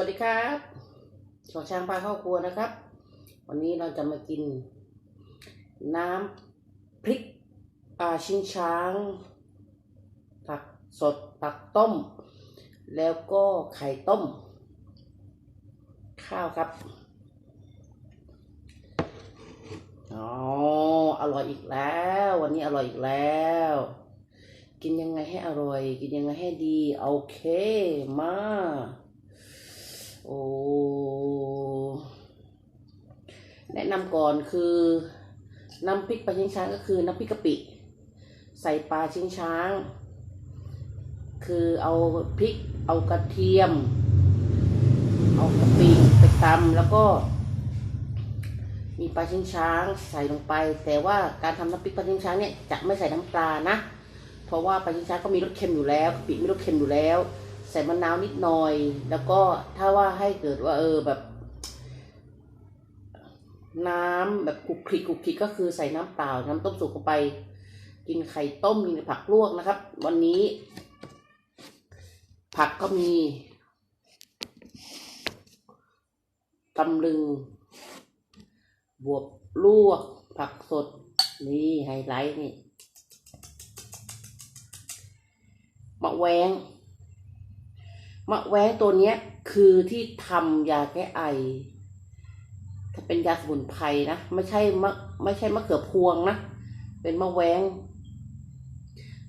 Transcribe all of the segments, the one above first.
วัสดีครับชอช้างพาเข้าครัวนะครับ วันนี้เราจะมากิน น้ำพริกอาชิงช้าง ผักสดผักต้ม แล้วก็ไข่ต้ม ข้าวครับ อ๋อ อร่อยอีกแล้ว วันนี้อร่อยอีกแล้ว กินยังไงให้อร่อย กินยังไงให้ดี โอเค มา โอ้แนะนำก่อนคือน้ำพริกปลาชิงช้างก็คือน้ำพริกกะปิ ใส่ปลาชิงช้าง คือเอาพริกเอากระเทียม เอากะปิไปตำแล้วก็ มีปลาชิงช้างใส่ลงไป แต่ว่าการทำน้ำพริกปลาชิงช้างเนี่ยจะไม่ใส่น้ำปลานะ เพราะว่าปลาชิงช้างก็มีรสเค็มอยู่แล้วกะปิมีรสเค็มอยู่แล้ว ใส่มะนาวนิดหน่อย แล้วก็ถ้าว่าให้เกิดว่า เออแบบ น้ำแบบคลุกคลิกคลุกคลิกก็คือใส่น้ำเปล่าน้ำต้มสุกลงไป กินไข่ต้มมีผักลวกนะครับ วันนี้ ผักก็มีตำลึง บวบลวก ผักสด นี่ไฮไลท์นี่มะแวง มะแวงตัวเนี้ยคือที่ทำยาแก้ไอ ถ้าเป็นยาสมุนไพรนะ ไม่ใช่มะไม่ใช่มะเขือพวงนะ เป็นมะแว้ง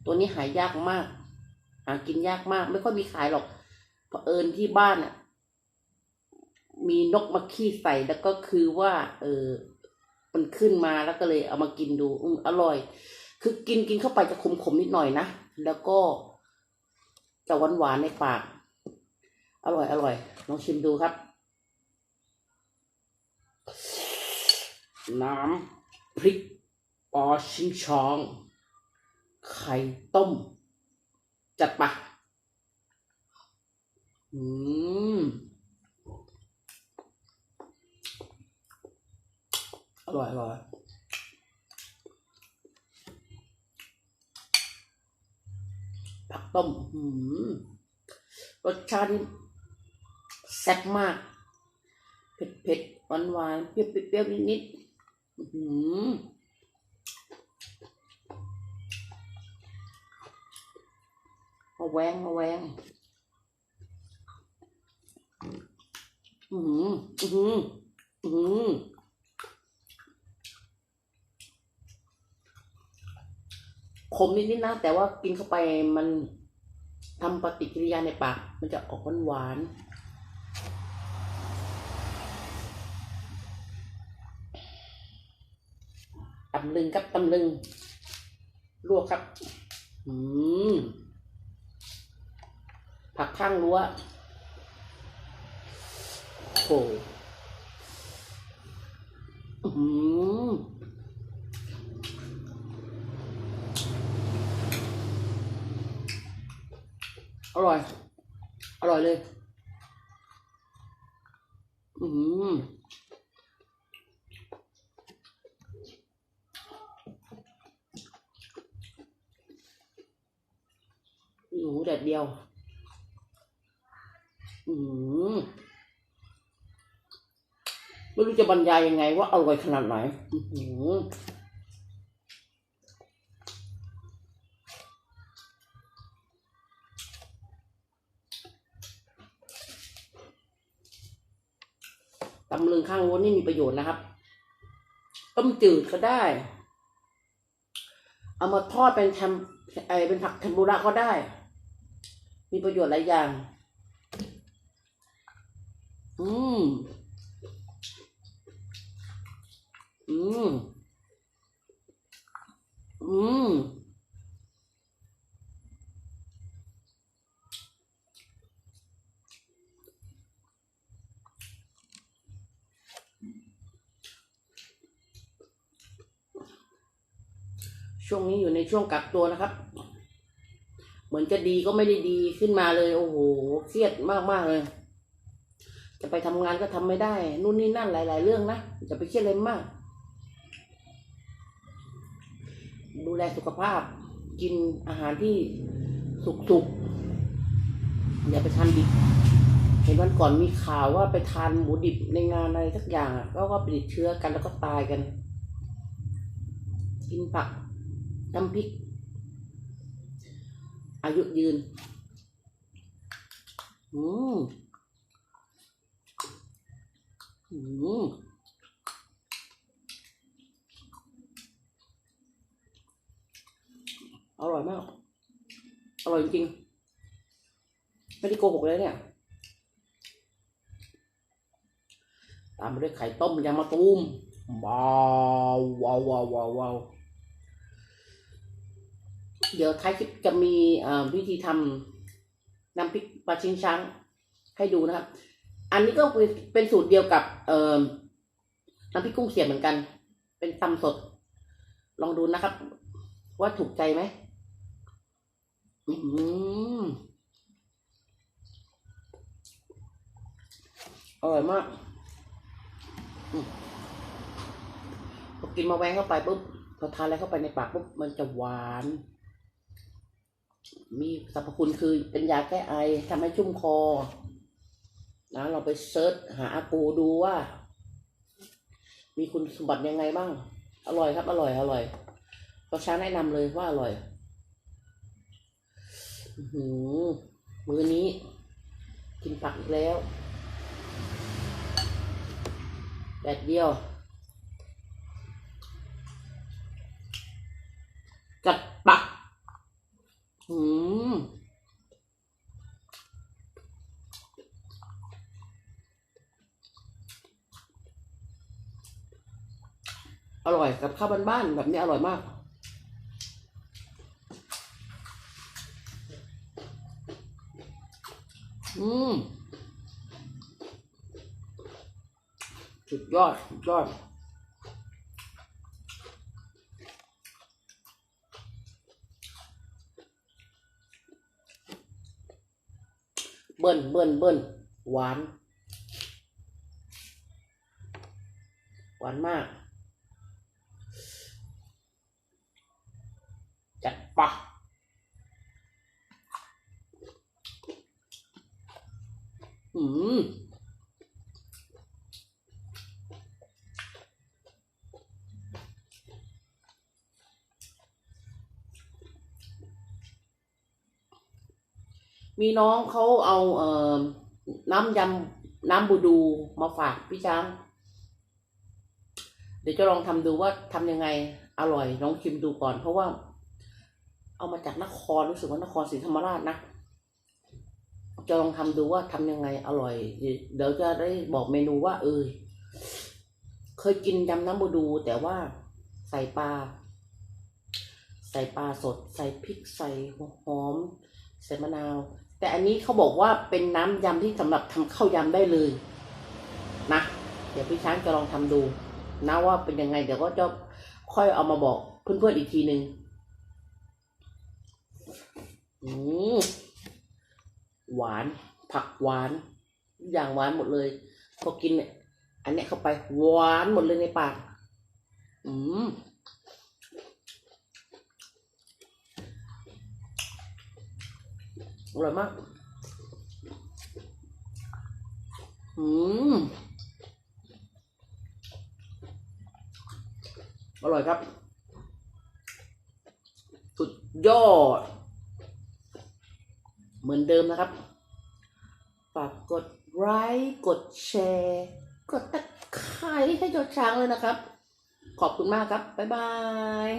ตัวนี้หายากมาก หากินยากมาก ไม่ค่อยมีขายหรอกเผอิญที่บ้านอะ มีนกมาขี้ใส่แล้วก็คือว่า เออมันขึ้นมาแล้วก็เลยเอามากินดูอืมอร่อย คือกินกินเข้าไปจะขมๆนิดหน่อยนะ แล้วก็จะหวานหวานในปาก อร่อยอร่อยลองชิมดูครับ น้ำพริกปอชิงชอง ไข่ต้ม จัดปะอืมอร่อยอร่อยผักต้มอืมรสชาติ ซ่บมาก เผ็ดเผ็ดหวานหวานๆเปรี้ยวเปรี้ยวนิดๆอือหือมาแวงมาแวงอือหืออือหืออือหือขมนิดนิดนะ แต่ว่ากินเข้าไปมันทำปฏิกิริยาในปาก มันจะออกหวานหวาน ตำลึงครับตำลึง ลวกครับ อืม ผักข้างรั้วโอ้โหอืมอร่อย อร่อยเลย อืม นูแดดเดียว อืมไม่รู้จะบรรยายยังไงว่าอร่อยขนาดไหน อือหือตำลึงข้างวนนี่มีประโยชน์นะครับ ต้มจืดก็ได้ เอามาทอดเป็นแทมไอเป็นผักเทมปุระก็ได้ มีประโยชน์หลายอย่าง อืม อืม อืม ช่วงนี้อยู่ในช่วงกักตัวนะครับ มือนจะดีก็ไม่ได้ดีขึ้นมาเลย โอ้โหเครียดมากมากเลย จะไปทำงานก็ทำไม่ได้ นู่นนี่นั่นหลาย ๆ เรื่องนะจะไปเครียดอะไรมาก ดูแลสุขภาพ กินอาหารที่สุกๆอย่าไปทานดิบเห็นวันก่อนมีข่าวว่าไปทานหมูดิบในงานอะไรสักอย่างอะก็ก็ไปติดเชื้อกันแล้วก็ตายกัน กินผักน้ำพริก อายุยืน อืมอืมอร่อยมาก อร่อยจริงไม่ได้โกหกเลยเนี่ย ตามมาด้วยไข่ต้มยางมะตูมว้าวว้าวว้าวว้าวว้าว เดี๋ยวท้ายคลิปจะมีวิธีทำน้ำพริกปลาชิงช้างให้ดูนะครับ อันนี้ก็เป็นสูตรเดียวกับน้ำพริกกุ้งเสียบเหมือนกัน เป็นตำสด ลองดูนะครับ ว่าถูกใจไหมอืมอร่อยมากพอกินมาแวงเข้าไปปุ๊บพอทานอะไรเข้าไปในปากปุ๊บมันจะหวาน มีสรรพคุณคือเป็นยาแก้ไอทำให้ชุ่มคอ นะ เราไปเซิร์ชหาอากูดูว่า มีคุณสมบัติยังไงบ้าง อร่อยครับ อร่อย อร่อยก็ช้าแนะนำเลยว่าอร่อยหือมือนี้ กินผักอีกแล้วแดดเดียวจัดปักอืม อร่อยกับ ข้าวบ้านๆแบบนี้อร่อยมาก อืมสุดยอดสุดยอดเบิ้ลเบิ้ลเบิ้ลหวาน หวานมาก จัดปะ อืมมีน้องเขาเอาเอ่อน้ำยำน้ำบูดูมาฝากพี่ช้าง เดี๋ยวจะลองทำดูว่าทำยังไงอร่อยลองชิมดูก่อน เพราะว่า เอามาจากนครรู้สึกว่านครศรีธรรมราชนะ จะลองทำดูว่าทำยังไงอร่อย เดี๋ยวจะได้บอกเมนูว่า เออเคยกินยำน้ำบูดู แต่ว่าใส่ปลา ใส่ปลาสด ใส่พริกใส่หัวหอม ใส่มะนาว แต่อันนี้เขาบอกว่าเป็นน้ำยำที่สำหรับทำข้าวยำได้เลยนะเดี๋ยวพี่ช้างจะลองทำดูนะว่าเป็นยังไง เดี๋ยวก็จะค่อยเอามาบอกเพื่อนๆอีกทีหนึ่งอืม หวาน ผักหวานทุกอย่างหวานหมดเลย พอกินเนี่ยอันเนี้ยเข้าไปหวานหมดเลยในปาก อืมอร่อยมาก อืม อร่อยครับ สุดยอด เหมือนเดิมนะครับ ฝากกดไลค์กดแชร์ กดตะไคร้ให้จดช้างเลยนะครับ ขอบคุณมากครับ บ๊ายบาย